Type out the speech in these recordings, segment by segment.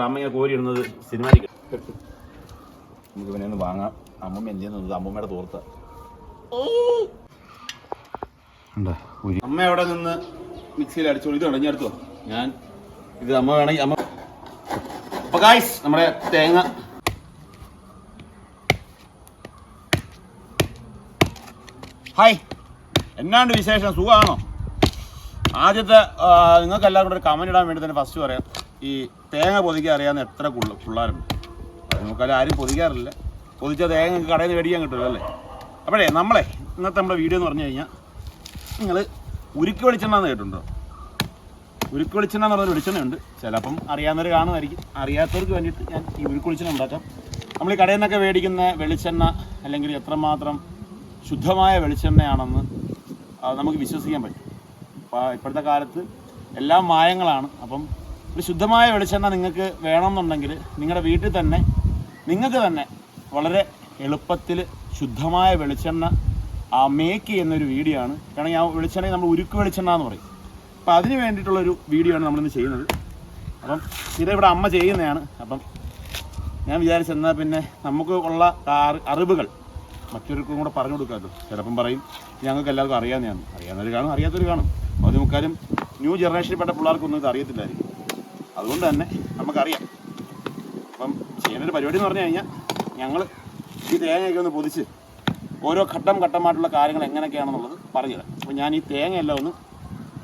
റാമയെ കോരിയിടുന്നത് cinematic നമുക്ക് പിന്നെ ഒന്ന് വാങ്ങാം. അമ്മമ്മ എന്ത് ചെയ്യുന്നത് അമ്മമ്മയുടെ തോർത്ത. അമ്മ അവിടെ നിന്ന് മിക്സിയിൽ അടിച്ചോളൂ ഇത് അടഞ്ഞെടുത്തോ ഞാൻ ഇത് അമ്മ വേണമെങ്കിൽ അമ്മ അപ്പൊ ഗായ്സ് നമ്മുടെ തേങ്ങ ഹായ് എന്നാണ്ട് വിശേഷം? സുഖമാണോ? ആദ്യത്തെ നിങ്ങൾക്ക് എല്ലാവരും കൂടെ ഒരു കമന്റ് ഇടാൻ വേണ്ടി തന്നെ ഫസ്റ്റ് പറയാം. ഈ തേങ്ങ പൊതിക്കാൻ അറിയാവുന്ന എത്ര കുള്ള പിള്ളേരുണ്ട്. അത് ആരും പൊതിക്കാറില്ല. പൊതിച്ച തേങ്ങ കടയിൽ നിന്ന് മേടിക്കാൻ കിട്ടുമല്ലോ അല്ലേ? അപ്പോഴേ നമ്മളെ ഇന്നത്തെ നമ്മുടെ വീഡിയോ എന്ന് പറഞ്ഞു കഴിഞ്ഞാൽ നിങ്ങൾ ഉരുക്ക് വെളിച്ചെണ്ണ എന്ന് കേട്ടിട്ടുണ്ടോ? ഉരുക്ക് വെളിച്ചെണ്ണ എന്ന് പറഞ്ഞൊരു വെളിച്ചെണ്ണയുണ്ട്. ചിലപ്പം അറിയാവുന്നവർ കാണുമായിരിക്കും അറിയാത്തവർക്ക് വേണ്ടിയിട്ട് ഞാൻ ഈ ഉരുക്ക് വെളിച്ചെണ്ണ ഉണ്ടാക്കാം. നമ്മൾ ഈ കടയിൽ നിന്നൊക്കെ മേടിക്കുന്ന വെളിച്ചെണ്ണ അല്ലെങ്കിൽ എത്രമാത്രം ശുദ്ധമായ വെളിച്ചെണ്ണയാണെന്ന് നമുക്ക് വിശ്വസിക്കാൻ പറ്റും. ഇപ്പോഴത്തെ കാലത്ത് എല്ലാം മായങ്ങളാണ്. അപ്പം ഒരു ശുദ്ധമായ വെളിച്ചെണ്ണ നിങ്ങൾക്ക് വേണമെന്നുണ്ടെങ്കിൽ നിങ്ങളുടെ വീട്ടിൽ തന്നെ നിങ്ങൾക്ക് തന്നെ വളരെ എളുപ്പത്തിൽ ശുദ്ധമായ വെളിച്ചെണ്ണ ആ മേക്ക് ചെയ്യുന്നൊരു വീഡിയോ ആണ്. കാരണം ആ വെളിച്ചെണ്ണ നമ്മൾ ഉരുക്ക് വെളിച്ചെണ്ണ എന്ന് പറയും. അപ്പം അതിന് വേണ്ടിയിട്ടുള്ളൊരു വീഡിയോ ആണ് നമ്മളിന്ന് ചെയ്യുന്നത്. അപ്പം ഇത് ഇവിടെ അമ്മ ചെയ്യുന്നതാണ്. അപ്പം ഞാൻ വിചാരിച്ചെന്നാൽ പിന്നെ നമുക്ക് ഉള്ള അറി- അറിവുകൾ മറ്റൊരുക്കും കൂടെ പറഞ്ഞു കൊടുക്കാമല്ലോ ചിലപ്പം പറയും ഞങ്ങൾക്ക് എല്ലാവർക്കും അറിയാവുന്നതാണ്. അറിയാവുന്നവർ കാണും അറിയാത്തവർ കാണും. അത് മുക്കാലും ന്യൂ ജനറേഷനിൽപ്പെട്ട പിള്ളേർക്കൊന്നും ഇത് അറിയത്തില്ലായിരിക്കും. അതുകൊണ്ട് തന്നെ നമുക്കറിയാം. അപ്പം ചെയ്യുന്നൊരു പരിപാടി എന്ന് പറഞ്ഞു കഴിഞ്ഞാൽ ഞങ്ങൾ ഈ തേങ്ങയൊക്കെ ഒന്ന് പൊതിച്ച് ഓരോ ഘട്ടം ഘട്ടമായിട്ടുള്ള കാര്യങ്ങൾ എങ്ങനെയൊക്കെയാണെന്നുള്ളത് പറഞ്ഞുതരാം. അപ്പോൾ ഞാൻ ഈ തേങ്ങയെല്ലാം ഒന്ന്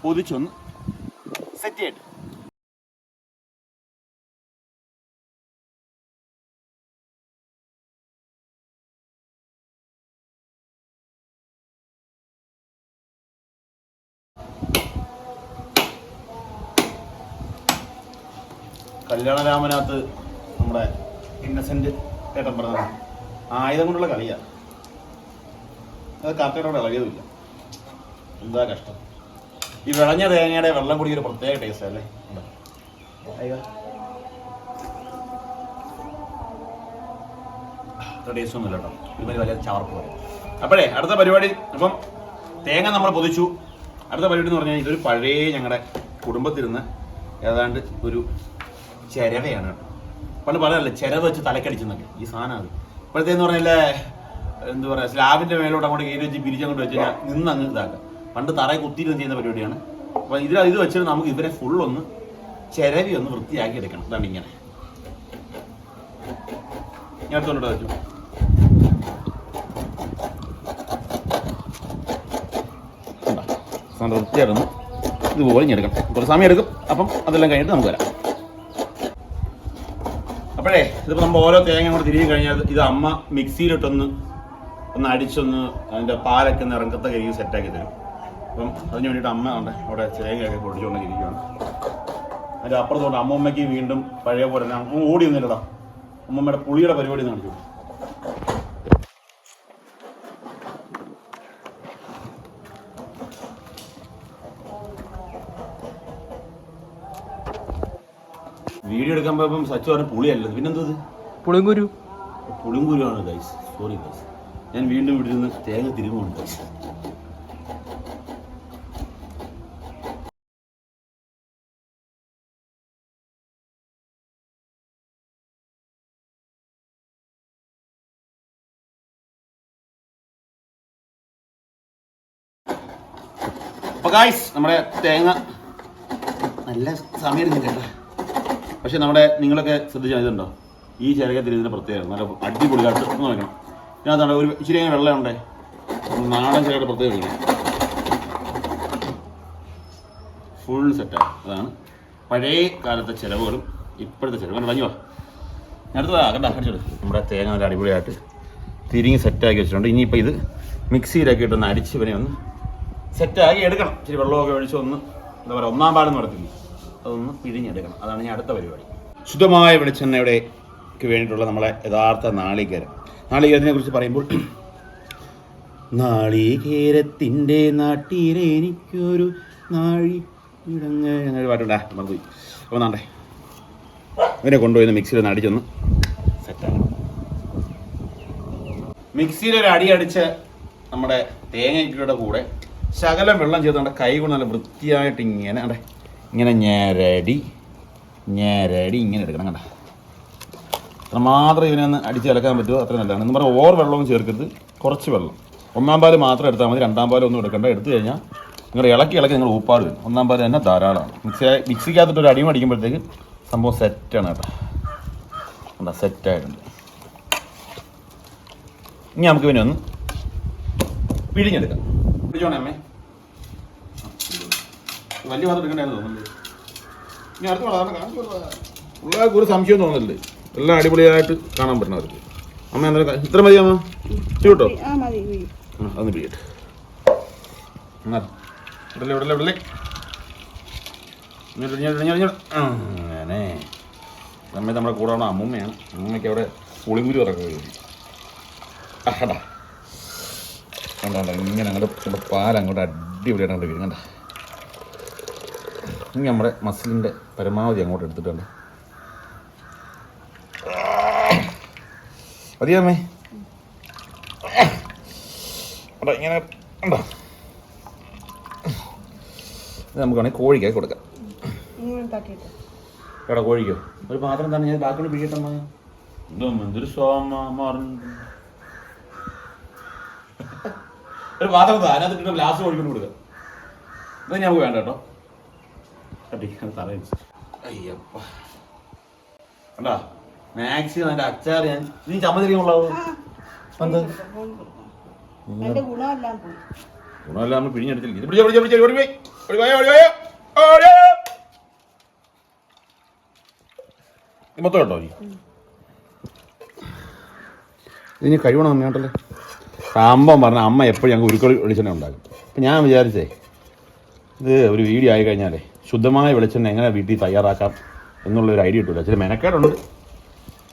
പൊതിച്ചൊന്ന് സെറ്റ് ചെയ്യട്ടെ. കല്യാണരാമനകത്ത് നമ്മുടെ ഇന്നസെന്റ് ഏട്ടൻ പറഞ്ഞത് ആയുധം കൊണ്ടുള്ള കളിയാ. അത് കറക്റ്റായിട്ട് ഇളകിയതുമില്ല. എന്താ കഷ്ടം. ഈ വിളഞ്ഞ തേങ്ങയുടെ വെള്ളം കൂടി ഒരു പ്രത്യേക ടേസ്റ്റ് അല്ലേ? ടേസ്റ്റ് ഒന്നുമില്ല കേട്ടോ. ഇതുമാതിരി വലിയ ചാർപ്പ് അപ്പോഴേ അടുത്ത പരിപാടി. അപ്പം തേങ്ങ നമ്മൾ പൊതിച്ചു. അടുത്ത പരിപാടി എന്ന് പറഞ്ഞാൽ ഇതൊരു പഴയ ഞങ്ങളുടെ കുടുംബത്തിരുന്ന് ഏതാണ്ട് ഒരു ചിരവയാണ്. പണ്ട് പറയാനല്ലേ ചെരവ് വെച്ച് തലക്കടിച്ചെന്നൊക്കെ. ഈ സാധനം അത്. ഇപ്പോഴത്തേന്ന് പറഞ്ഞാൽ എന്താ പറയുക സ്ലാബിന്റെ മേലോട്ട് അങ്ങോട്ട് കയറി വെച്ച് പിരിച്ചങ്ങോട്ട് വെച്ച് കഴിഞ്ഞാൽ നിന്ന് അങ്ങ് ഇതാക്കാം. പണ്ട് തറയെ കുത്തിയിരുന്ന് ചെയ്യുന്ന പരിപാടിയാണ്. അപ്പോൾ ഇതിൽ ഇത് വെച്ചിട്ട് നമുക്ക് ഇവരെ ഫുൾ ഒന്ന് ചിരവി ഒന്ന് വൃത്തിയാക്കി എടുക്കണം. അതാണ് ഇങ്ങനെ. ഞാൻ എടുത്തോണ്ട് വെച്ചു വൃത്തിയായിട്ടൊന്ന് ഇതുപോലെ ഇനി എടുക്കണം. കുറച്ച് സമയം എടുക്കും. അപ്പം അതെല്ലാം കഴിഞ്ഞിട്ട് നമുക്ക് വരാം. അപ്പോഴേ ഇതിപ്പോൾ നമ്മൾ ഓരോ തേങ്ങ കൂടെ തിരികെ കഴിഞ്ഞാൽ ഇത് അമ്മ മിക്സിയിലിട്ടൊന്ന് ഒന്ന് അടിച്ചൊന്ന് അതിന്റെ പാലൊക്കെ ഒന്ന് ഇറങ്ങത്ത കഴുകി സെറ്റാക്കി തരും. അപ്പം അതിന് വേണ്ടിയിട്ട് അമ്മ ഉണ്ട് അവിടെ തേങ്ങയൊക്കെ പൊടിച്ചുകൊണ്ട് ഇരിക്കുകയാണ് അതിന്റെ അപ്പുറത്തോട്ട് അമ്മമ്മയ്ക്ക് വീണ്ടും പഴയ പോലെ തന്നെ ഓടി ഒന്നുമില്ലടാ അമ്മമ്മയുടെ പുളിയുടെ പരിപാടി കാണിച്ചു വീഡിയോ എടുക്കാൻ പോയപ്പോ സച്ചു പറഞ്ഞ പുളിയല്ലത് പിന്നെന്തത്? പുളിങ്കുരു. പുളിങ്കുരുവാണ് ഗൈസ് സോറി ഗൈസ് ഞാൻ വീണ്ടും ഇവിടെ നിന്ന് തേങ്ങ തിരുമുണ്ട് അപ്പൊ ഗായ്സ് നമ്മുടെ തേങ്ങ നല്ല സമയം എടുക്കുന്നില്ല പക്ഷെ നമ്മുടെ നിങ്ങളൊക്കെ ശ്രദ്ധിച്ചാൽ ഇതുണ്ടോ? ഈ ചിരകത്തിൽ ഇതിന്റെ പ്രത്യേകത നല്ല അടിപൊളിയായിട്ട് ഒന്ന് ഞാൻ ഇതിനകത്താണ് ഒരു ഇച്ചിരി അങ്ങനെ വെള്ളമുണ്ടേ? നാടൻ ചിരകയുടെ പ്രത്യേകത ഫുൾ സെറ്റാണ് അതാണ് പഴയ കാലത്തെ ചിലവുകളും ഇപ്പോഴത്തെ ചിലവ്. ഞാൻ അടുത്തതാ കണ്ട അടിച്ചെടു. നമ്മുടെ തേങ്ങ നല്ല അടിപൊളിയായിട്ട് തിരിങ്ങി സെറ്റാക്കി വെച്ചിട്ടുണ്ട്. ഇനിയിപ്പോൾ ഇത് മിക്സിയിലൊക്കെ ഇട്ടൊന്ന് അരിച്ച് ഇവനെ ഒന്ന് സെറ്റാക്കി എടുക്കണം. ഇച്ചിരി വെള്ളമൊക്കെ ഒഴിച്ച് ഒന്ന് എന്താ പറയുക ഒന്നാം പാടെന്ന് പറയത്തില്ല അതൊന്ന് പിഴിഞ്ഞെടുക്കണം. അതാണ് ഞാൻ അടുത്ത പരിപാടി. ശുദ്ധമായ വെളിച്ചെണ്ണയുടെ വേണ്ടിയിട്ടുള്ള നമ്മളെ യഥാർത്ഥ നാളികേരം. നാളികേരത്തിനെ കുറിച്ച് പറയുമ്പോൾ നാളികേരത്തിന്റെ നാട്ടിലെ എനിക്കൊരു നാഴി ഇടങ്ങ അങ്ങനെ പാട്ടുണ്ടാ. അപ്പോൾ നാണ്ടേ ഇവനെ കൊണ്ടുപോയി മിക്സിയിൽ ഒന്ന് അടിച്ചൊന്ന് സെറ്റാണ് മിക്സിയിൽ ഒരു അടി അടിച്ച് നമ്മുടെ തേങ്ങയുടെ കൂടെ ശകലം വെള്ളം ചെയ്ത് നമ്മുടെ കൈ കൊണ്ട് നല്ല വൃത്തിയായിട്ട് ഇങ്ങനെ അടെ ഇങ്ങനെ ഞരടി ഞരടി ഇങ്ങനെ എടുക്കണം കണ്ട? അത്രമാത്രം ഇതിനെ ഒന്ന് അടിച്ച് ഇളക്കാൻ പറ്റുമോ? അത്ര നല്ലതാണ്. എന്ന് പറഞ്ഞാൽ ഓവർ വെള്ളവും ചേർക്കരുത്. കുറച്ച് വെള്ളം. ഒന്നാം പാൽ മാത്രം എടുത്താൽ മതി. രണ്ടാം പാൽ ഒന്നും എടുക്കണ്ട. എടുത്തു കഴിഞ്ഞാൽ നിങ്ങൾ ഇളക്കി ഇളക്കി നിങ്ങൾ ഊപ്പാട് വരും. ഒന്നാം പാൽ തന്നെ ധാരാളമാണ് മിക്സി മിക്സിക്കകത്തിട്ട് ഒരു അടിയും അടിക്കുമ്പോഴത്തേക്ക് സംഭവം സെറ്റാണ് കേട്ടോ. കണ്ടാ? സെറ്റായിട്ടുണ്ട് ഇനി നമുക്ക് പിന്നെ ഒന്ന് പിഴിഞ്ഞെടുക്കാം. പിടിച്ചോണേ അമ്മേ. വലിയ പാത്രം എടുക്കണ്ടായിരുന്നു തോന്നുന്നില്ലേ ഇനി അടുത്ത വളരെ കാണിച്ചു പിള്ളേർക്ക് ഒരു സംശയം തോന്നുന്നില്ലേ എല്ലാം അടിപൊളിയായിട്ട് കാണാൻ പറ്റണം അവർക്ക്. അമ്മ എന്തായാലും ഇത്ര മതി അമ്മ. ഉയ്യ്. അതൊന്ന് ഇങ്ങോട്ട് ഇങ്ങോട്ട് ഇങ്ങോട്ട്. ആ, അങ്ങനെ. സമയത്ത് നമ്മുടെ കൂടെ ഉള്ള അമ്മൂമ്മയാണ്. അമ്മൂമ്മയ്ക്ക് അവിടെ പുളിങ്കുരി ഇറക്കുക ആടാ കണ്ടോ കണ്ടോ, ഇങ്ങനെ അങ്ങോട്ട് പാൽ അങ്ങോട്ട് അടിപൊളിയായിട്ട് അങ്ങോട്ട് വരും കണ്ട? ഇനി നമ്മുടെ മസിലിന്റെ പരമാവധി അങ്ങോട്ട് എടുത്തിട്ടുണ്ട്. മതിയാമേ അവിടെ ഇങ്ങനെ ഉണ്ടോ? ഇത് നമുക്ക് വേണമെങ്കിൽ കോഴിക്കായി കൊടുക്കാം. എടാ കോഴിക്കോ? ഒരു പാത്രം തന്നെ ഞാൻ ബാക്കി പിടിക്കട്ടെ അമ്മ. എന്തോ എന്തൊരു ഒരു പാത്രം താ, അതിനകത്ത് ഇട്ടിട്ട് ഗ്ലാസ് കോഴിക്കൊണ്ട് കൊടുക്കാം. ഇത് ഞങ്ങൾക്ക് വേണ്ട കേട്ടോ. കട്ടി അത് തറ വെച്ച്. അയ്യപ്പ. കണ്ടാ? മാക്സിമം അതിന്റെ അച്ചാർ ഞാൻ നീ ചമ്മതിരിക്കുള്ളൂ എന്താ? ഗുണമെല്ലാം നമ്മൾ പിഴിഞ്ഞെടുത്തില്ല. ഇത് പിടിച്ചോ പിടിച്ചോ പിടിച്ചോ ഓടി പോയി. ഓടി പോയോ ഓടി പോയോ ഓടി ഇത് മൊത്തം കേട്ടോ ഇനി ഇതിന് കഴിവണം അമ്മയാട്ടല്ലേ സംഭവം പറഞ്ഞ അമ്മ എപ്പോഴും ഞങ്ങൾക്ക് ഉരുക്കളി വെളിച്ചെണ്ണ ഉണ്ടാകും അപ്പം ഞാൻ വിചാരിച്ചേ ഇത് ഒരു വീഡിയോ ആയി കഴിഞ്ഞാലേ ശുദ്ധമായ വെളിച്ചെണ്ണ എങ്ങനെ വീട്ടിൽ തയ്യാറാക്കാം എന്നുള്ളൊരു ഐഡിയ കിട്ടില്ല ചില മെനക്കേടുണ്ട്.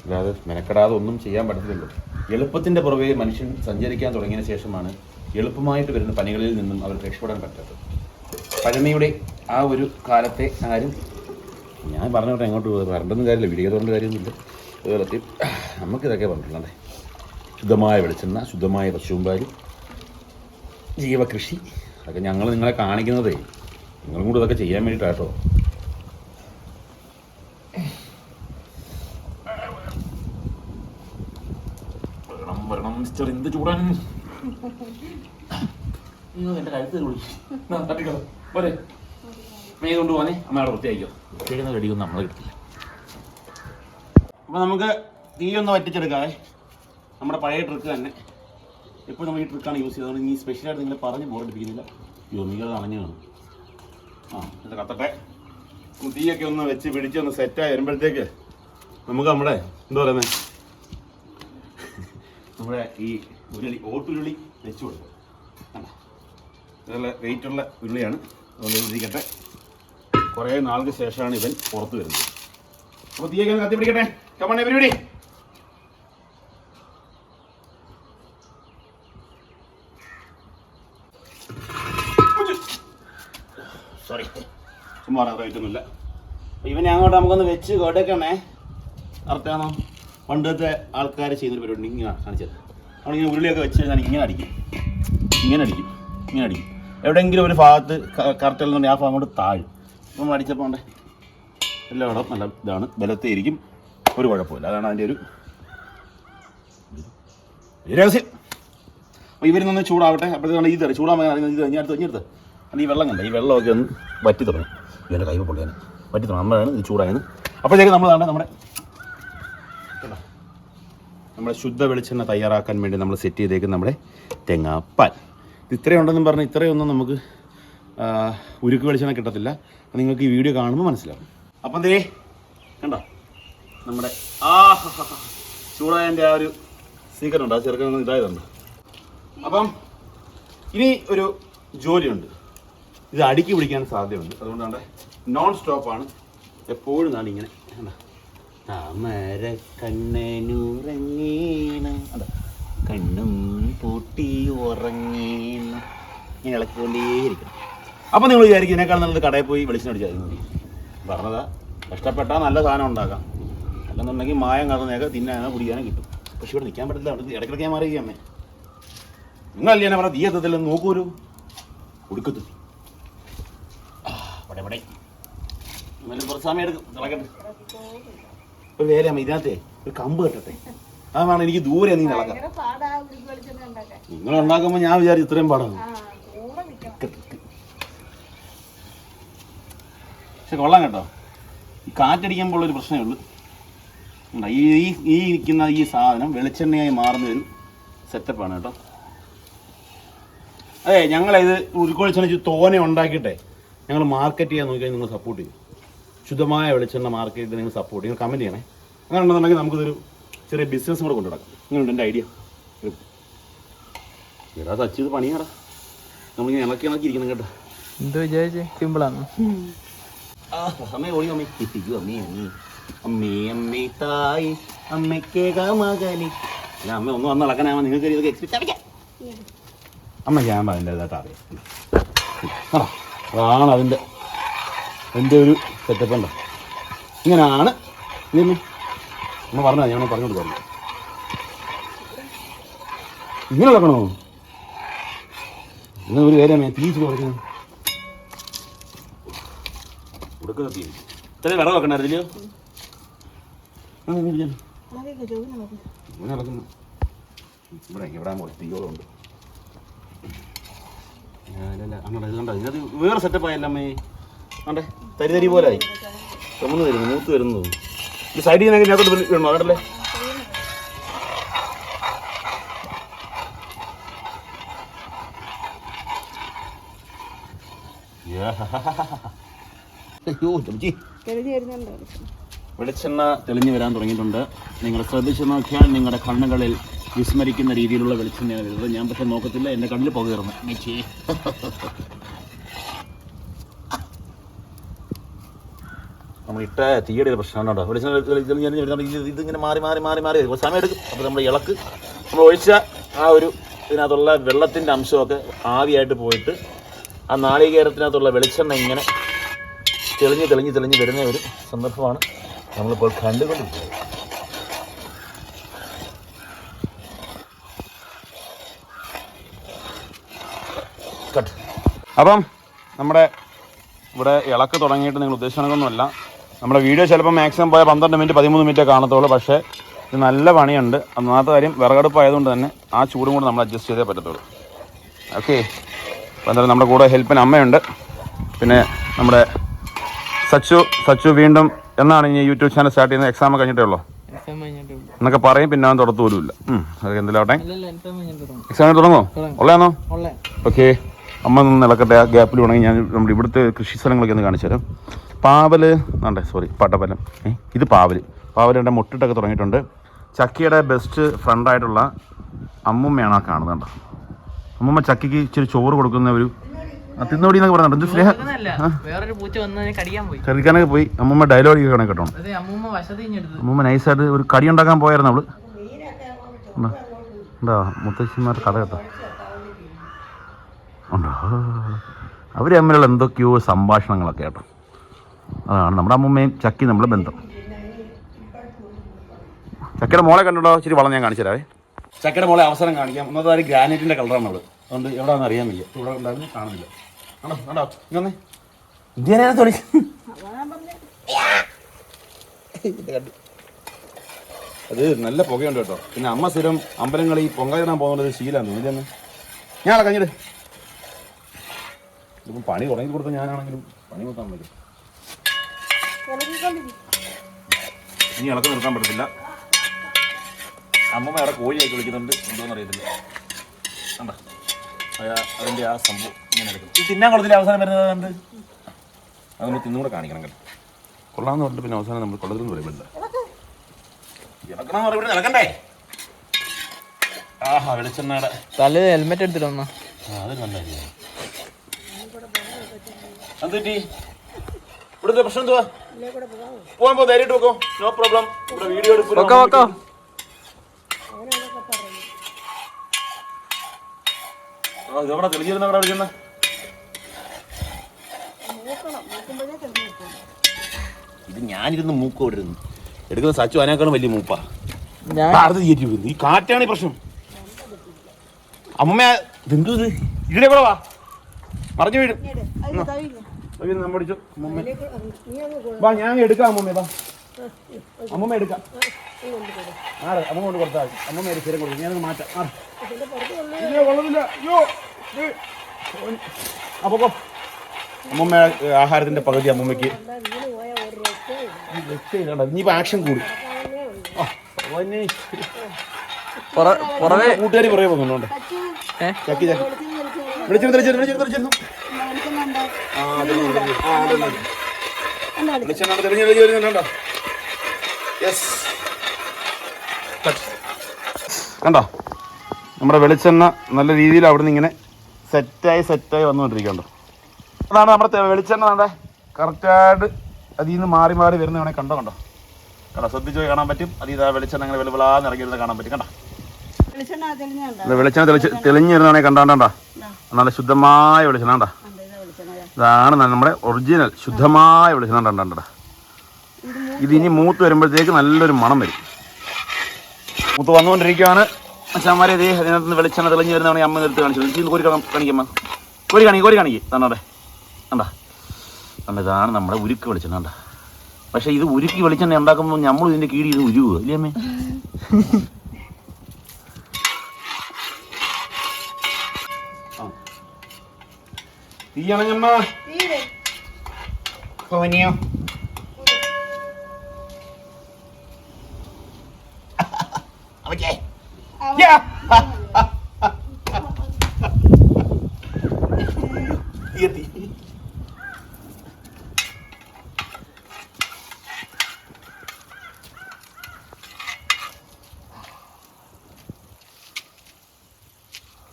അല്ലാതെ മെനക്കെടാതെ ഒന്നും ചെയ്യാൻ പറ്റത്തില്ലല്ലോ. എളുപ്പത്തിന്റെ പുറകെ മനുഷ്യൻ സഞ്ചരിക്കാൻ തുടങ്ങിയ ശേഷമാണ് എളുപ്പമായിട്ട് വരുന്ന പണികളിൽ നിന്നും അവർ രക്ഷപ്പെടാൻ പറ്റാത്തത്. പഴമയുടെ ആ ഒരു കാലത്തെ ആരും ഞാൻ പറഞ്ഞ പറഞ്ഞാൽ എങ്ങോട്ട് പോകുന്നത് വരണ്ടെന്ന് കാര്യമില്ല. വീഡിയോ തോണ്ട കാര്യമൊന്നുമില്ല. അതുപോലെ നമുക്കിതൊക്കെ പറഞ്ഞിട്ടുണ്ടേ ശുദ്ധമായ വെളിച്ചെണ്ണ ശുദ്ധമായ പശുമ്പാൽ ജീവകൃഷി അതൊക്കെ ഞങ്ങൾ നിങ്ങളെ കാണിക്കുന്നതേ. നിങ്ങളും കൂടെ ഇതൊക്കെ ചെയ്യാൻ വേണ്ടിയിട്ടാട്ടോ. വരണം വരണം മിസ്റ്റർ എന്ത് ചൂടാൻ കഴുത്ത് പോരെ. മേ കൊണ്ട് പോകാനേ അമ്മയുടെ വൃത്തിയായിക്കോ വൃത്തിയാക്കുന്ന കടിയൊന്നും നമ്മളെ കിട്ടില്ല. അപ്പോൾ നമുക്ക് തീ ഒന്ന് വറ്റിച്ചെടുക്കാവേ. നമ്മുടെ പഴയ ട്രിക്ക് തന്നെ. ഇപ്പോൾ നമ്മൾ ഈ ട്രിക്കാണ് യൂസ് ചെയ്തത്. ഇനി സ്പെഷ്യലായിട്ട് നിങ്ങൾ പറഞ്ഞ് ബോറടിപ്പിക്കുന്നില്ല യോമികൾ അണഞ്ഞു കാണും. കത്തട്ടെ. തീയൊക്കെ ഒന്ന് വെച്ച് പിടിച്ച് ഒന്ന് സെറ്റായി വരുമ്പോഴത്തേക്ക് നമുക്ക് നമ്മുടെ എന്താ പറയുന്നത് നമ്മുടെ ഈ ഉരുളി ഓട്ടുരുളി വെച്ച് കൊടുക്കും? നല്ല വെയിറ്റുള്ള ഉരുളിയാണ്. അതുകൊണ്ട് ഇരിക്കട്ടെ. കുറേ നാൾക്ക് ശേഷമാണ് ഇവൻ പുറത്ത് വരുന്നത്. അപ്പോൾ തീയൊക്കെ ഒന്ന് കത്തി പിടിക്കട്ടെ കമണേ പരിപാടി സോറി ചുമ്മാ റേറ്റൊന്നുമില്ല ഇവനെ അങ്ങോട്ട് നമുക്കൊന്ന് വെച്ച് കൊടുക്കണേ. അർത്ഥമാണോ? പണ്ടത്തെ ആൾക്കാർ ചെയ്യുന്നൊരു പരിപാടി ഇങ്ങനെ കാണിച്ചത്. നമ്മളിങ്ങനെ ഉരുളിയൊക്കെ വെച്ച് കഴിഞ്ഞാൽ ഇങ്ങനെ അടിക്കും. ഇങ്ങനെ അടിക്കും. ഇങ്ങനെ അടിക്കും. എവിടെയെങ്കിലും ഒരു ഭാഗത്ത് കറക്റ്റ് അല്ലെന്നുണ്ടെങ്കിൽ ആ ഭാഗം കൊണ്ട് താഴും. നമ്മൾ അടിച്ചപ്പോൾ ഉണ്ട് ഇടം നല്ല ഇതാണ്. ബലത്തെ ഇരിക്കും. ഒരു കുഴപ്പമില്ല അതാണ് അതിന്റെ ഒരു രഹസ്യം. അപ്പോൾ ഇവരിൽ നിന്ന് ചൂടാവട്ടെ അപ്പോഴത്തേക്കാണ് ഇത് ചൂടാൻ ഇത് ഇഞ്ഞടുത്ത് ഇഞ്ഞടുത്ത് അത് ഈ വെള്ളം കണ്ട? ഈ വെള്ളമൊക്കെ ഒന്ന് വറ്റി തുടങ്ങി. ഇവന്റെ കൈവ് പൊള്ളിയാണ്. വറ്റി തുടങ്ങി. നമ്മളാണ് ഇത് ചൂടായത്. അപ്പോഴത്തേക്ക് നമ്മൾ നമ്മുടെ നമ്മുടെ? നമ്മുടെ ശുദ്ധ വെളിച്ചെണ്ണ തയ്യാറാക്കാൻ വേണ്ടി നമ്മൾ സെറ്റ് ചെയ്തേക്കും നമ്മുടെ തെങ്ങാപ്പാൽ. ഇത് ഇത്രയുണ്ടെന്നും പറഞ്ഞ് ഇത്രയൊന്നും നമുക്ക് ഉരുക്ക് വെളിച്ചെണ്ണ കിട്ടത്തില്ല. നിങ്ങൾക്ക് ഈ വീഡിയോ കാണുമ്പോൾ മനസ്സിലാവും. അപ്പം ദേ കണ്ടോ? നമ്മുടെ ആ ചൂടായതിന്റെ ആ ഒരു സീക്രട്ട് ഉണ്ട്. ആ ചെറുക്കൻ ഇതായതുണ്ട്. അപ്പം ഇനി ഒരു ജോലിയുണ്ട്. ഇത് അടുക്കി പിടിക്കാൻ സാധ്യമുണ്ട് അതുകൊണ്ടാണ് നോൺ സ്റ്റോപ്പാണ് എപ്പോഴും നാണ് ഇങ്ങനെ? താമര കണ്ണനുറങ്ങീണ കണ്ണും പൂട്ടി ഉറങ്ങീണ. ഇങ്ങനെ ഇളക്കിക്കൊണ്ടേയിരിക്കണം. അപ്പം നിങ്ങൾ വിചാരിക്കും ഇതിനേക്കാൾ നല്ലത് കടയിൽ പോയി വെളിച്ചം അടിച്ചാൽ മതി. പറഞ്ഞതാ. കഷ്ടപ്പെട്ടാൽ നല്ല സാധനം ഉണ്ടാക്കാം. അല്ലെന്നുണ്ടെങ്കിൽ മായം കറന്നേക്കെ തിന്നാനോ കുടിക്കാനോ കിട്ടും. പക്ഷെ ഇവിടെ നിൽക്കാൻ പറ്റില്ല അവിടെ ഇടയ്ക്കിടയ്ക്ക് ഞാൻ അമ്മേ. നിങ്ങളല്ലേ ഞാൻ പറഞ്ഞ തീയത്തത്തില്ലെന്ന് നോക്കൂരു കൊടുക്കത്ത് ഇവിടെ എടുക്കും തിളക്കട്ടെ. ഒരു വേലയമ്മ ഇതിനകത്തെ ഒരു കമ്പ് കെട്ടട്ടെ. അതാണ് എനിക്ക് ദൂരെ നീ നടക്കാം. നിങ്ങൾ ഉണ്ടാക്കുമ്പോൾ ഞാൻ വിചാരിച്ചു ഇത്രയും പാടാണ് പക്ഷെ കൊള്ളാം കേട്ടോ. ഈ കാറ്റടിക്കുമ്പോൾ ഒരു പ്രശ്നമേ ഉള്ളൂ. കണ്ടോ, ഈ ഈ ഇരിക്കുന്ന ഈ സാധനം വെളിച്ചെണ്ണയായി മാറുന്ന ഒരു സെറ്റപ്പാണ് കേട്ടോ. അതെ ഞങ്ങളിത് ഉരുക്കൊളിച്ചെണ്ണ തോനെ ഉണ്ടാക്കിയിട്ടെ. ഞങ്ങൾ മാർക്കറ്റ് ചെയ്യാൻ നോക്കിയാൽ നിങ്ങൾ സപ്പോർട്ട് ചെയ്യും. ശുദ്ധമായ വെളിച്ചെണ്ണ മാർക്കറ്റ് ചെയ്ത് നിങ്ങൾ സപ്പോർട്ട് ചെയ്യും. കമന്റ് ചെയ്യണേ. അങ്ങനെ ഉണ്ടെന്നുണ്ടെങ്കിൽ നമുക്കിതൊരു ചെറിയ ബിസിനസ് കൂടെ കൊണ്ടുനടക്കാം. ഇങ്ങനെയുണ്ട് എന്റെ ഐഡിയ എടാ സച്ച് ഇത് പണിയാടാ. നമ്മളിങ്ങനെ ഇളക്കി ഇളക്കി ഇരിക്കണം കേട്ടോ. എന്ത് വിചാരിച്ചേ? സിമ്പിളാണ് അമ്മേ ഓടി അമ്മേ. അമ്മേ അമ്മേ. അമ്മേ അമ്മേ തായി. അമ്മയ്ക്കേക മകനി അല്ല അമ്മ ഒന്ന് വന്ന് നിങ്ങൾക്ക് ഇതൊക്കെ എക്സ്പെക്ട് അമ്മ ഞാൻ ആ അതാണ് അതിന്റെ എന്റെ ഒരു സെറ്റപ്പ് ഉണ്ടോ? ഇങ്ങനെയാണ്. ഇതിന് നമ്മൾ പറഞ്ഞാൽ പറഞ്ഞാ ഞാൻ പറഞ്ഞു കൊടുക്കാം ഇങ്ങനെ ഇളക്കണോ ഇന്ന് ഒരു പേരമ്മേ തിരിച്ചു കൊടുക്കണം. കൊടുക്കുന്ന തീ ഇത്ര വിറവ് വെക്കണായിരുന്നില്ലയോ ഇവിടെ ഇവിടെ അല്ലല്ല അങ്ങനെ ഇത് വേറെ സെറ്റപ്പ് ആയല്ലേ അമ്മേ. ആണ്ടേ തരി തരി പോലെ ആയി. ചുമന്ന് വരുന്നു മൂത്ത് വരുന്നു. ഈ സൈഡിൽ നിന്ന് ഞാൻ വീണോ അതല്ലേ? വെളിച്ചെണ്ണ തെളിഞ്ഞു വരാൻ തുടങ്ങിയിട്ടുണ്ട്. നിങ്ങൾ ശ്രദ്ധിച്ചു നോക്കിയാൽ നിങ്ങളുടെ കണ്ണുകളിൽ വിസ്മരിക്കുന്ന രീതിയിലുള്ള വെളിച്ചെണ്ണയാണ് വരുന്നത് ഞാൻ പക്ഷെ നോക്കത്തില്ല. എന്റെ കണ്ണിൽ പുക കയറുന്നു. നമ്മൾ ഇട്ട തീയുടെ ഒരു ഇതിങ്ങനെ മാറി മാറി മാറി മാറി. സമയം എടുക്കും. അപ്പോൾ നമ്മൾ ഇളക്ക്. നമ്മൾ ഒഴിച്ച ആ ഒരു ഇതിനകത്തുള്ള വെള്ളത്തിന്റെ അംശമൊക്കെ ആവിയായിട്ട് പോയിട്ട് ആ നാളികേരത്തിനകത്തുള്ള വെളിച്ചെണ്ണ ഇങ്ങനെ തെളിഞ്ഞ് തെളിഞ്ഞ് തെളിഞ്ഞ് വരുന്ന ഒരു സന്ദർഭമാണ് നമ്മളിപ്പോൾ കണ്ടുകൊണ്ടിരിക്കുന്നത്. അപ്പം നമ്മുടെ ഇവിടെ ഇളക്ക് തുടങ്ങിയിട്ട് നിങ്ങൾ ഉദ്ദേശിക്കണമെന്നല്ല നമ്മുടെ വീഡിയോ ചിലപ്പോൾ മാക്സിമം പോയ പന്ത്രണ്ട് മിനിറ്റ് പതിമൂന്ന് മിനിറ്റേ കാണത്തുള്ളൂ. പക്ഷേ ഇത് നല്ല പണിയുണ്ട്. ഒന്നാമത്തെ കാര്യം വിറകടുപ്പ് ആയതുകൊണ്ട് തന്നെ ആ ചൂടും കൂടെ നമ്മൾ അഡ്ജസ്റ്റ് ചെയ്തേ പറ്റത്തുള്ളൂ. ഓക്കെ അപ്പോൾ എന്തായാലും നമ്മുടെ കൂടെ ഹെൽപ്പിന് അമ്മയുണ്ട്. പിന്നെ നമ്മുടെ സച്ചു സച്ചു വീണ്ടും എന്നാണ് ഇനി യൂട്യൂബ് ചാനൽ സ്റ്റാർട്ട് ചെയ്യുന്നത്? എക്സാം കഴിഞ്ഞിട്ടേ ഉള്ളൂ? എന്നൊക്കെ പറയും പിന്നെ അവൻ തുടത്തു പോലും ഇല്ല അതൊക്കെ എന്തെങ്കിലും അല്ലല്ല എക്സാം തുടങ്ങും. തുടങ്ങോ തുടങ്ങും. ഉള്ളയാണോ ഉള്ളേ ഓക്കെ അമ്മ നിന്ന് ഇളക്കട്ടെ ആ ഗ്യാപ്പിൽ വേണമെങ്കിൽ ഞാൻ നമ്മുടെ ഇവിടുത്തെ കൃഷി സ്ഥലങ്ങളൊക്കെ ഒന്ന് കാണിച്ചു തരാം. പാവൽ ആണ്ടേ സോറി പട്ടപ്പലം ഏ ഇത് പാവൽ പാവലിന്റെ മുട്ടിട്ടൊക്കെ തുടങ്ങിയിട്ടുണ്ട്. ചക്കിയുടെ ബെസ്റ്റ് ഫ്രണ്ടായിട്ടുള്ള അമ്മുമ്മയാണ് ആ കാണുന്നത് കണ്ടോ? അമ്മുമ്മ ചക്കിക്ക് ഇച്ചിരി ചോറ് കൊടുക്കുന്ന ഒരു തിന്നോടി എന്നൊക്കെ പറഞ്ഞിട്ടുണ്ട്. സ്നേഹ കറിക്കാനൊക്കെ പോയി. അമ്മുമ്മ ഡയലോഗ് കണക്ക് കേട്ടോ അമ്മുമ്മ നൈസായിട്ട് ഒരു കടി ഉണ്ടാക്കാൻ പോയായിരുന്നു അവൾ. ഉണ്ടോ? മുത്തശ്ശിമാരുടെ കഥ കേട്ടോ. അവർ തമ്മിലുള്ള എന്തൊക്കെയോ സംഭാഷണങ്ങളൊക്കെ കേട്ടോ. അതാണ് നമ്മുടെ അമ്മമ്മയും ചക്കി നമ്മളെ ബന്ധം. ചക്കയുടെ മോളെ കണ്ടോ ഇച്ചിരി വളം ഞാൻ കാണിച്ചു ചക്കയുടെ മോളെ അവസരം കാണിക്കാം. ഒന്നാമത് ഒരു ഗ്രാനൈറ്റിന്റെ കളറാണ് അവൾ. അതുകൊണ്ട് എവിടെയാണെന്ന് അറിയാൻ വയ്യ. ഇവിടെ ഉണ്ടായിരുന്നു കാണുന്നില്ല. അത് നല്ല പുകയുണ്ട് കേട്ടോ. പിന്നെ അമ്മ സ്ഥിരം അമ്പലങ്ങളിൽ പൊങ്കാലിടാൻ പോകുന്നത് ഇല്ലെന്ന് ഞാൻ കഴിഞ്ഞിട്ട് ഇതിപ്പം പണി തുടങ്ങി കൊടുത്ത ഞാനാണെങ്കിലും പണി നോക്കാൻ പറ്റും. ഇനി ഇളക്കം നിർത്താൻ പറ്റത്തില്ല. അമ്മമ്മ അവിടെ കോഴിയൊക്കെ വിളിക്കുന്നുണ്ട്. എന്തോന്ന് അറിയത്തില്ല. കണ്ട? അതിന്റെ ആ സംഭവം ഇങ്ങനെ എടുക്കും ഈ തിന്നാൻ കൊള്ളത്തില്ല. അവസാനം വരുന്നത് എന്ത് അതൊന്ന് തിന്നും കൂടെ കാണിക്കണം കേട്ടോ. കൊള്ളാന്ന് പറഞ്ഞിട്ട് പിന്നെ അവസാനം നമ്മൾ കൊള്ളത്തിലൊന്നും പറയുന്നില്ല ഇളക്കണം പറയുമ്പോൾ ഇളക്കണ്ടേ? ആഹാ വെളിച്ചെണ്ണയുടെ തലേ ഹെൽമെറ്റ് എടുത്തിട്ട് വന്നാ. അത് നല്ല എന്തുപറ്റി ഇവിടുത്തെ പ്രശ്നം എന്തുവാ? ഇല്ലേ കൂടെ പോകാമോ പോകാൻ പോ ധൈര്യമായിട്ട് വെക്കോ നോ പ്രോബ്ലം ഇവിടെ വീഡിയോ എടുക്കും ഇതെവിടെ തെളിഞ്ഞിരുന്ന അവിടെ വിളിക്കുന്ന ഇത് ഞാനിരുന്ന് മൂക്ക് ഇവിടെയിരുന്നു എടുക്കുന്ന സച്ചു അതിനേക്കാളും വലിയ മൂപ്പാ. അടുത്ത് ഈ കാറ്റാണ് ഈ പ്രശ്നം. അമ്മ ഇതെന്തു ഇത്? ഇവിടെ കൂടെ വാ മറിഞ്ഞു വീഴും. അമ്മൂമ്മ വാ ഞാൻ എടുക്കാം അമ്മമ്മ വാ. അമ്മമ്മ എടുക്കാം. ആറ് അമ്മ കൊണ്ട് കൊടുത്താൽ അമ്മമ്മ ഒരു സ്ഥിരം കൊടുക്കും ഞാനത് മാറ്റാം. ഇല്ല അയ്യോ അപ്പൊ അമ്മമ്മ ആഹാരത്തിന്റെ പകുതി അമ്മമ്മക്ക് ഇനിയിപ്പോ ആക്ഷൻ കൂടി. കൂട്ടുകാരി പുറകെ പോകുന്നുണ്ട്? ചക്കി ചക്കി. വിളിച്ചിരുന്നു വിളിച്ചിരുന്നു വിളിച്ചു വിളിച്ചു കണ്ടോ? നമ്മുടെ വെളിച്ചെണ്ണ നല്ല രീതിയിൽ അവിടുന്ന് ഇങ്ങനെ സെറ്റായി സെറ്റായി വന്നുകൊണ്ടിരിക്കണ്ടോ അതാണ് നമ്മുടെ വെളിച്ചെണ്ണ വേണ്ടേ കറക്റ്റായിട്ട് അതിൽ നിന്ന് മാറി മാറി വരുന്ന വേണേൽ കണ്ടോ കണ്ടോ? കണ്ടോ? ശ്രദ്ധിച്ചു പോയി കാണാൻ പറ്റും. അതിൽ ആ വെളിച്ചെണ്ണ അങ്ങനെ വെളുവിളാന്ന് ഇറങ്ങി വരുന്നത് കാണാൻ പറ്റും. കണ്ടോ? വെളിച്ചെണ്ണ തെളിഞ്ഞു വരുന്നതാണെങ്കിൽ വരുന്നതാണെ കണ്ടോണ്ടാ നല്ല ശുദ്ധമായ വെളിച്ചെണ്ണ കണ്ടോ? ഇതാണ് നമ്മുടെ ഒറിജിനൽ ശുദ്ധമായ വെളിച്ചെണ്ണ കണ്ടോ? ഇത് ഇനി മൂത്ത് വരുമ്പോഴത്തേക്ക് നല്ലൊരു മണം വരും. മൂത്ത് വന്നുകൊണ്ടിരിക്കുകയാണ്. അച്ഛന്മാരെ ഇതേ അതിനകത്ത് വെളിച്ചെണ്ണ തെളിഞ്ഞ് വരുന്നതാണ് അമ്മ നിർത്തി കാണിച്ചത്. കോരി കാണാം കാണിക്കമ്മ. കോരി കാണിക്ക് കോരി കാണിക്ക്. തന്നോടെ കണ്ടാ? കണ്ട? ഇതാണ് നമ്മുടെ ഉരുക്ക് വെളിച്ചെണ്ണ കണ്ട? പക്ഷേ ഇത് ഉരുക്കി വെളിച്ചെണ്ണ ഉണ്ടാക്കുമ്പോൾ നമ്മൾ ഇതിന്റെ കീഴിൽ ഇത് ഉരുവുക ഇല്ലേ അമ്മേ? తీయనమ్మా పోనీయం ఓకే యా తీయతి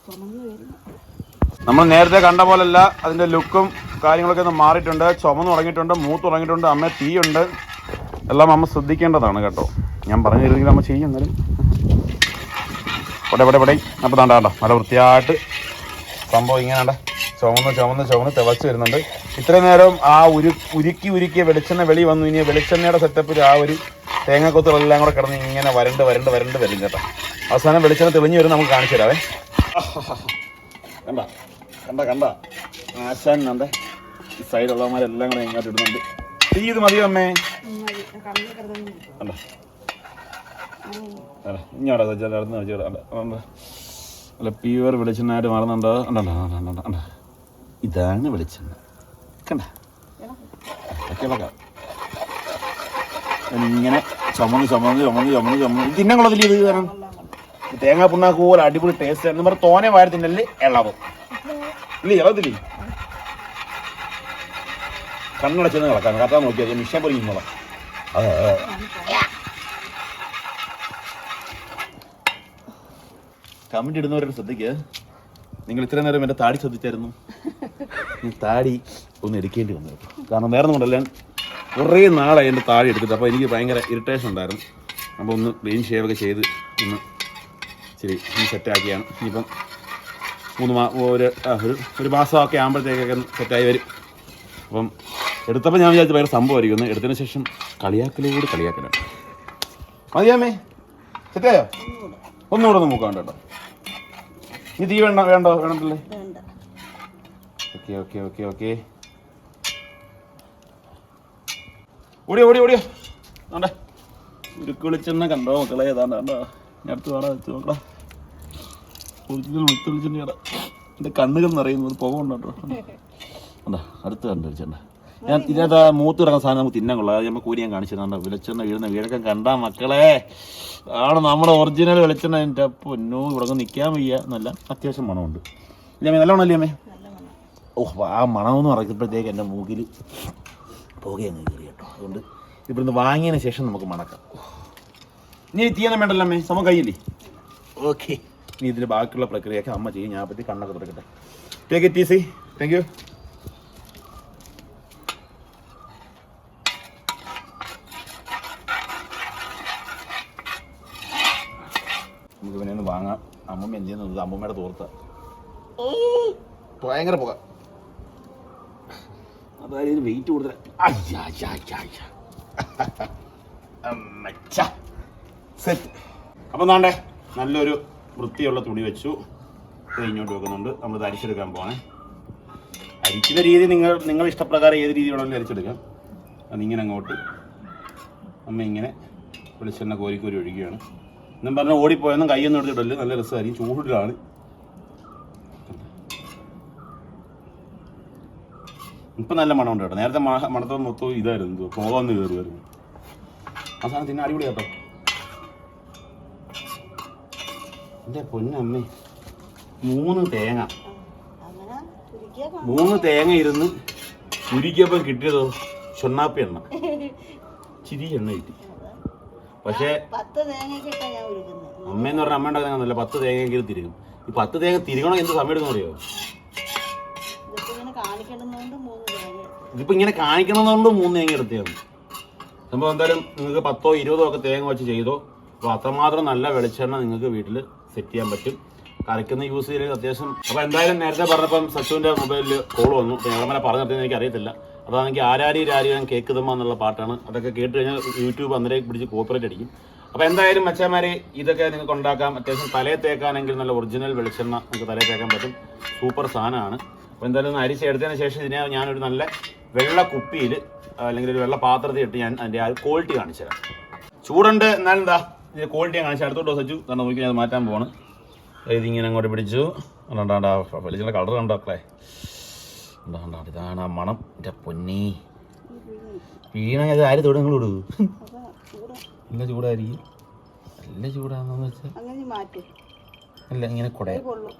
Toma no നമ്മൾ നേരത്തെ കണ്ട പോലല്ല അതിന്റെ ലുക്കും കാര്യങ്ങളൊക്കെ ഒന്ന് മാറിയിട്ടുണ്ട്. ചുമന്ന് തുടങ്ങിയിട്ടുണ്ട് മൂത്ത് തുടങ്ങിയിട്ടുണ്ട്. അമ്മ തീയുണ്ട്. എല്ലാം അമ്മ ശ്രദ്ധിക്കേണ്ടതാണ് കേട്ടോ. ഞാൻ പറഞ്ഞു തരുന്നെങ്കിൽ അമ്മ ചെയ്യും എന്നാലും. പടേ പടേ പടേ. അപ്പോൾ താണ്ട കണ്ടോ നല്ല വൃത്തിയായിട്ട് സംഭവം ഇങ്ങനെ ചുമന്ന് ചുമന്ന് ചുമന്ന് തിളച്ച് വരുന്നുണ്ട്. ഇത്രയും നേരം ആ ഉരു ഉരുക്കി ഉരുക്കിയ വെളിച്ചെണ്ണ വെളി വന്നു. ഇനി വെളിച്ചെണ്ണയുടെ സെറ്റപ്പിൽ ആ ഒരു തേങ്ങക്കൊത്തുകളെല്ലാം കൂടെ കിടന്ന് ഇങ്ങനെ വരണ്ട് വരണ്ട് വരണ്ട് വരും കേട്ടോ. അവസാനം വെളിച്ചെണ്ണ തെളിഞ്ഞു വരും നമുക്ക് കാണിച്ചു തരാവേ. കണ്ട കണ്ട കണ്ട. ആശാൻ കണ്ടേ ഈ സൈഡുള്ളവന്മാരെല്ലാം കൂടെ ഇങ്ങോട്ട് ഇടുന്നുണ്ട്. തീ ഇത് മതിയോ അമ്മേ? കണ്ട. ഇങ്ങോട്ടാ നടന്ന് വെച്ചോടാ അല്ല പ്യൂർ വെളിച്ചെണ്ണയായിട്ട് മാറുന്നുണ്ടോ? ഉണ്ടോ. ഇതാണ് വെളിച്ചെണ്ണ. കണ്ട. ഇളക്കാം ഇങ്ങനെ ചുമന്ന് ചുമന്ന് ചുമന്ന് ചുമന്ന് ചുമന്ന്. ഇത് തിന്നാൻ കൊള്ളത്തില്ല ഇത് കാരണം തേങ്ങാ പുണ്ണാക്ക് പോലെ അടിപൊളി ടേസ്റ്റ് എന്ന് പറഞ്ഞാൽ തോനെ വാരത്തിന്റെ ഇളവും. ഇല്ലേ ഇളവത്തില്ലേ കണ്ണടച്ചെന്ന് കിടക്കാം കത്താൻ നോക്കിയാൽ മിഷൻ പോലെ ഇന്നോളാം കമന്റ് ഇടുന്നവരുടെ ശ്രദ്ധിക്കുക നിങ്ങൾ ഇത്രയും നേരം എന്റെ താടി ശ്രദ്ധിച്ചായിരുന്നു. താടി ഒന്ന് എടുക്കേണ്ടി വന്നു കാരണം വേറെ ഞാൻ കുറേ നാളായി എന്റെ താടി എടുത്തിട്ട്. അപ്പോൾ എനിക്ക് ഭയങ്കര ഇറിറ്റേഷൻ ഉണ്ടായിരുന്നു. അപ്പോൾ ഒന്ന് ക്ലീൻ ഷേവ് ഒക്കെ ചെയ്ത് ഒന്ന് ശരി സെറ്റ് സെറ്റാക്കിയാണ് ഇനിയിപ്പം മൂന്ന് മാ ഒരു ഒരു ഒരു മാസമൊക്കെ ആകുമ്പോഴത്തേക്കൊക്കെ സെറ്റായി വരും. അപ്പം എടുത്തപ്പോൾ ഞാൻ വിചാരിച്ചു ഭയങ്കര സംഭവമായിരിക്കും. ഒന്ന് എടുത്തതിന് ശേഷം കളിയാക്കലോട് കളിയാക്കലാണ് മതിയാമേ സെറ്റായോ ഒന്നുകൂടെ ഒന്ന് നോക്കാം കേട്ടോ. ഇനി തീ വേണ്ട വേണ്ടോ? വേണ്ടല്ലേ വേണ്ട. Okay okay okay okay. ഓടിയോ ഓടിയോ ഓടിയോ. വേണ്ടേ? ഉരുക്ക് വിളിച്ചെണ്ണ കണ്ടോ മക്കളെ? ഏതാണ്ട് കണ്ടോ? ഞാൻ അടുത്ത് വേണം നോക്കടാ ഒറിജിനൽ എന്റെ കണ്ണുകൾ നിറയുന്നത് പുക ഉണ്ടോ കണ്ടാ അടുത്ത് കണ്ടു വെച്ചെണ്ണ ഞാൻ ഇതിനകത്ത് മൂത്ത് കിടക്കുന്ന സാധനം നമുക്ക് തിന്നാൻ കൊള്ളാം. അത് നമുക്ക് ഞാൻ കാണിച്ചു തന്നെ വെളിച്ചെണ്ണ വീഴുന്ന വീടൊക്കെ കണ്ടാ മക്കളെ. ആണ് നമ്മുടെ ഒറിജിനൽ വെളിച്ചെണ്ണ. എന്റെ പൊന്നോ ഇവിടെ നിൽക്കാൻ വയ്യ. നല്ല അത്യാവശ്യം മണമുണ്ട്. ഇല്ലേ നല്ലോണം അല്ലേ അമ്മേ? നല്ല മണം ഓഹ് ആ മണമെന്ന് പറയുമ്പോഴത്തേക്ക് എന്റെ മൂക്കിൽ പുകയങ്ങ് കയറി കേട്ടോ. അതുകൊണ്ട് ഇവിടുന്ന് വാങ്ങിയതിന് ശേഷം നമുക്ക് മണക്കാം. നീ തീയണം വേണ്ടല്ലോ അമ്മേ. സമ കയ്യില്ലേ? ഓക്കെ. ഇനി ഇതിന്റെ ബാക്കിയുള്ള പ്രക്രിയയൊക്കെ അമ്മ ചെയ്യും. ഞാൻ പറ്റി കണ്ണൊക്കെ തുറക്കട്ടെ. Take it easy thank you നമുക്ക് പിന്നെ ഒന്ന് വാങ്ങാം. അമ്മമ്മ എന്ത് ചെയ്യുന്നത് അമ്മമ്മയുടെ തോർത്ത. ഭയങ്കര പുക. അതായത് വെയിറ്റ് കൂടുതൽ സെറ്റ് അപ്പം നാണ്ടേ നല്ലൊരു വൃത്തിയുള്ള തുണി വെച്ചു. കഴിഞ്ഞോട്ട് വെക്കുന്നുണ്ട്. നമ്മൾ ഇത് അരിച്ചെടുക്കാൻ പോകണേ അരിക്കുന്ന രീതി നിങ്ങൾ നിങ്ങൾ ഇഷ്ടപ്രകാരം ഏത് രീതി വേണമെങ്കിലും അരിച്ചെടുക്കാം. അതിങ്ങനെ അങ്ങോട്ട്. അമ്മ ഇങ്ങനെ വെളിച്ചെണ്ണ കോരിക്കോരി ഒഴുകിയാണ്. എന്നും പറഞ്ഞാൽ ഓടിപ്പോയൊന്നും കൈയൊന്നും എടുത്തിട്ടില്ല നല്ല രസമായിരിക്കും. ചൂടിലാണ്. ഇപ്പം നല്ല മണമുണ്ട് കേട്ടോ. നേരത്തെ മണത്തോ മൊത്തം ഇതായിരുന്നു. പോകാമെന്ന് കയറുമായിരുന്നു ആ സാധനം തിന്നെ അടിപൊളി എന്റെ പൊന്നമ്മേ മൂന്ന് തേങ്ങ. മൂന്ന് തേങ്ങ ഇരുന്ന് ഉരുക്കിയപ്പം കിട്ടിയതോ ചൊണ്ണാപ്പി എണ്ണ. ചിരി എണ്ണ കിട്ടി. പക്ഷേ അമ്മയെന്ന് പറഞ്ഞ അമ്മ ഉണ്ടാക്കുന്നല്ല പത്ത് തേങ്ങയെങ്കിലും തിരികും. ഈ പത്ത് തേങ്ങ തിരികണോ എന്ത് സമയം എടുക്കുന്ന അറിയോ? ഇതിപ്പോ ഇങ്ങനെ തേങ്ങ ഇതിപ്പോ കാണിക്കണമെന്നുകൊണ്ട് മൂന്ന് തേങ്ങ എടുത്തതാണ് സംഭവം എന്തായാലും നിങ്ങൾക്ക് പത്തോ ഇരുപതോ ഒക്കെ തേങ്ങ വെച്ച് ചെയ്തോ. അപ്പോൾ അത്രമാത്രം നല്ല വെളിച്ചെണ്ണ നിങ്ങൾക്ക് വീട്ടിൽ സെറ്റ് ചെയ്യാൻ പറ്റും. കറിക്കുന്ന യൂസ് ചെയ്യൽ അത്യാവശ്യം അപ്പോൾ എന്തായാലും നേരത്തെ പറഞ്ഞപ്പം സച്ചുവിന്റെ മൊബൈലിൽ കോൾ വന്നു. ഞങ്ങളെ പറഞ്ഞിട്ട് എനിക്ക് അറിയത്തില്ല. അതാണെങ്കിൽ ആരാരി രാരിയം കേൾക്കുതമ്മ എന്നുള്ള പാട്ടാണ്. അതൊക്കെ കേട്ട് കഴിഞ്ഞാൽ യൂട്യൂബ് അന്നേരം പിടിച്ച് കോപ്പറേറ്റ് അടിക്കും. അപ്പോൾ എന്തായാലും മച്ചന്മാരെ ഇതൊക്കെ നിങ്ങൾക്ക് ഉണ്ടാക്കാം. അത്യാവശ്യം തലയെ തേക്കാണെങ്കിൽ നല്ല ഒറിജിനൽ വെളിച്ചെണ്ണ നമുക്ക് തലയെ തേക്കാൻ പറ്റും. സൂപ്പർ സാധനമാണ്. അപ്പോൾ എന്തായാലും അരിച്ച് അരിച്ചെടുത്തതിന് ശേഷം ഇതിനെ ഞാനൊരു നല്ല വെള്ള കുപ്പിയിൽ അല്ലെങ്കിൽ ഒരു വെള്ള പാത്രത്തിൽ ഇട്ട് ഞാൻ അതിന്റെ ആ ക്വാളിറ്റി കാണിച്ചു തരാം ചൂടുണ്ട് എന്നാലും എന്താ? ഇതിന്റെ ക്വാളിറ്റി ഞാൻ കാണിച്ചു അടുത്തോട്ട് വെച്ചു. കാരണം നോക്കി ഞാൻ അത് മാറ്റാൻ പോവാണ്. ഇതിങ്ങനെ അങ്ങോട്ട് പിടിച്ചു. കണ്ടാ വെളിച്ചുള്ള കളർ കണ്ടോക്കളെ കണ്ടാ ഇതാണ് ആ മണം. എന്റെ പൊന്നി. വീണ ഇത് ആര് തൊടും? നിങ്ങൾ വിടൂ അപ്പൊ ചൂട് നല്ല ചൂടായിരിക്കും. നല്ല ചൂടാണെന്ന് വെച്ചാൽ അല്ല ഇങ്ങനെ കുടയ കൊള്ളു.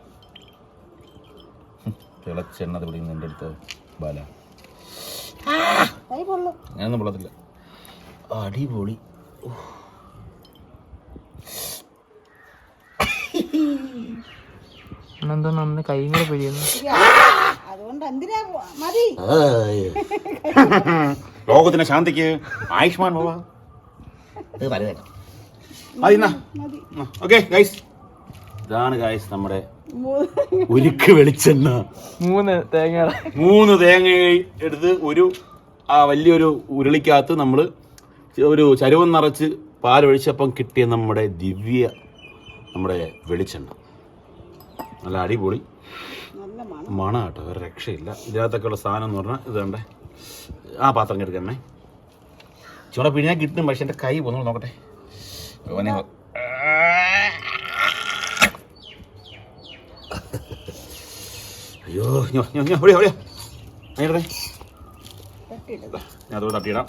തിളച്ചെണ്ണ ഇവിടെ എന്റെ അടുത്ത് ബാല. ഞാനൊന്നും പൊള്ളത്തില്ല. അടിപൊളി. എന്നെന്തോ നന്ന് കൈയും കൂടെ പിടിയുന്നു? അതുകൊണ്ട് എന്തിനാ മതി. ലോകത്തിന്റെ ശാന്തിക്ക് ആയുഷ്മാൻ ബാബ. ഇത് വലുതേക്കാം മതി എന്നാ മതി ഓക്കെ ഗൈസ് ഇതാണ് ഗൈസ് നമ്മുടെ മൂന്ന് ഉരുക്ക് വെളിച്ചെണ്ണ. മൂന്ന് തേങ്ങ. മൂന്ന് തേങ്ങ എടുത്ത് ഒരു ആ വലിയൊരു ഉരുളിക്കകത്ത് നമ്മൾ ഒരു ചരുവം നിറച്ച് പാലൊഴിച്ചപ്പം കിട്ടിയ നമ്മുടെ ദിവ്യ നമ്മുടെ വെളിച്ചെണ്ണ. നല്ല അടിപൊളി. മണം. കേട്ടോ ഒരു രക്ഷയില്ല. ഇതിനകത്തൊക്കെയുള്ള സാധനം എന്ന് പറഞ്ഞാൽ ഇത് വേണ്ടേ ആ പാത്രം എടുക്കണേ ചൂടെ പിഴിഞ്ഞാൽ കിട്ടും പക്ഷെ എന്റെ കൈ പോന്നു നോക്കട്ടെ. ഓനെ അയ്യോ ഞാൻ അതോട് തട്ടിയിടാം.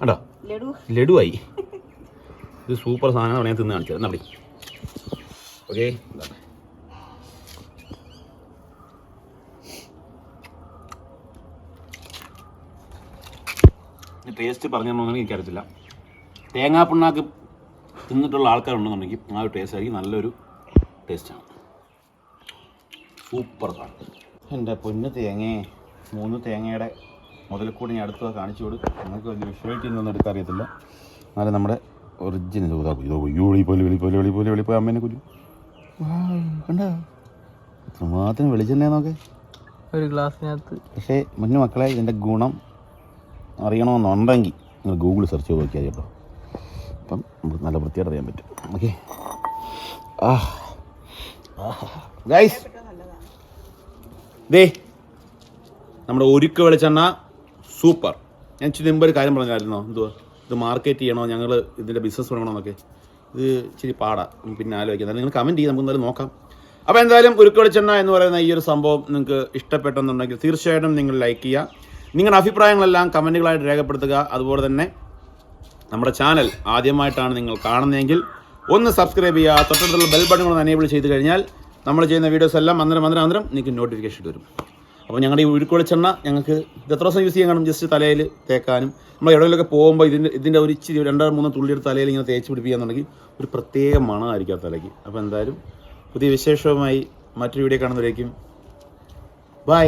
കണ്ടോ? ലഡു. ലഡുവായി. ഇത് സൂപ്പർ സാധനം ഞാൻ തിന്ന് കാണിച്ചത് എന്നാ ഓക്കെ ടേസ്റ്റ് പറഞ്ഞോന്ന് എനിക്കറിയത്തില്ല തേങ്ങാ പിണ്ണാക്ക് തിന്നിട്ടുള്ള ആൾക്കാരുണ്ടെന്നുണ്ടെങ്കിൽ ആ ഒരു ടേസ്റ്റ് ആയിരിക്കും. നല്ലൊരു ടേസ്റ്റാണ് സൂപ്പർ സാധനം. എന്റെ പൊന്ന് തേങ്ങയെ മൂന്ന് തേങ്ങയുടെ മുതൽക്കൂടി ഞാൻ അടുത്ത് കാണിച്ചു കൊടുക്കും. നിങ്ങൾക്ക് വലിയ വിഷയമായിട്ട് ഇന്നൊന്നും എടുക്കാൻ അറിയത്തില്ല. എന്നാലും നമ്മുടെ ഒറിജിനൽ ഇതാ ഇതോ അയ്യോ വെളി പോലെ വെളി പോലെ വെളി പോലെ വെളി പോയി അമ്മേനെ കൊല്ലും. കണ്ടോ? മാത്രം വെളിച്ചെണ്ണ നോക്കെ. ഒരു ഗ്ലാസ്സിനകത്ത്. പക്ഷേ മുന്നു മക്കളെ ഇതിന്റെ ഗുണം അറിയണമെന്നുണ്ടെങ്കിൽ നിങ്ങൾ ഗൂഗിൾ സെർച്ച് ചെയ്ത് നോക്കിയാൽ കേട്ടോ. അപ്പം നമുക്ക് നല്ല വൃത്തിയായിട്ട് അറിയാൻ പറ്റും. ഓക്കെ. ആ. ഗൈസ് ദേ നമ്മുടെ ഒരുക്ക് വെളിച്ചെണ്ണ സൂപ്പർ. ഞാൻ ഒരു കാര്യം പറഞ്ഞായിരുന്നോ? എന്തുവാ? ഇത് മാർക്കറ്റ് ചെയ്യണോ? ഞങ്ങൾ ഇതിന്റെ ബിസിനസ് തുടങ്ങണോ എന്നൊക്കെ. ഇത് ഇച്ചിരി പാടാണ് പിന്നെ ആലോചിക്കാം. നിങ്ങൾ കമന്റ് ചെയ്യാം. നമുക്ക് എന്തായാലും നോക്കാം. അപ്പോൾ എന്തായാലും ഉരുക്ക് വെളിച്ചെണ്ണ എന്ന് പറയുന്ന ഈ ഒരു സംഭവം നിങ്ങൾക്ക് ഇഷ്ടപ്പെട്ടെന്നുണ്ടെങ്കിൽ തീർച്ചയായിട്ടും നിങ്ങൾ ലൈക്ക് ചെയ്യുക. നിങ്ങളുടെ അഭിപ്രായങ്ങളെല്ലാം കമന്റുകളായിട്ട് രേഖപ്പെടുത്തുക. അതുപോലെ തന്നെ നമ്മുടെ ചാനൽ ആദ്യമായിട്ടാണ് നിങ്ങൾ കാണുന്നതെങ്കിൽ ഒന്ന് സബ്സ്ക്രൈബ് ചെയ്യുക. തൊട്ടടുത്തുള്ള ബെൽ ബട്ടൺ ഒന്ന് എനേബിൾ ചെയ്ത് കഴിഞ്ഞാൽ നമ്മൾ ചെയ്യുന്ന വീഡിയോസ് എല്ലാം അന്നേരം അന്നേരം അന്നേരം നിങ്ങൾക്ക് നോട്ടിഫിക്കേഷൻ വരും. അപ്പോൾ ഞങ്ങളുടെ ഈ ഉരുക്കുവെളിച്ചെണ്ണ ഞങ്ങൾക്ക് ഇത് എത്ര ദിവസം യൂസ് ചെയ്യാൻ കാണും? ജസ്റ്റ് തലയിൽ തേക്കാനും. നമ്മൾ ഇടയിലൊക്കെ പോകുമ്പോൾ ഇതിന്റെ ഇതിന്റെ ഒരു ഇച്ചിരി രണ്ടോ മൂന്നോ തുള്ളിയുടെ തലയിൽ ഇങ്ങനെ തേച്ച് പിടിപ്പിക്കുകയെന്നുണ്ടെങ്കിൽ ഒരു പ്രത്യേക മണമായിരിക്കും ആ തലയ്ക്ക്. അപ്പോൾ എന്തായാലും പുതിയ വിശേഷവുമായി മറ്റൊരു വീഡിയോ കാണുന്നവരേക്കും. ബൈ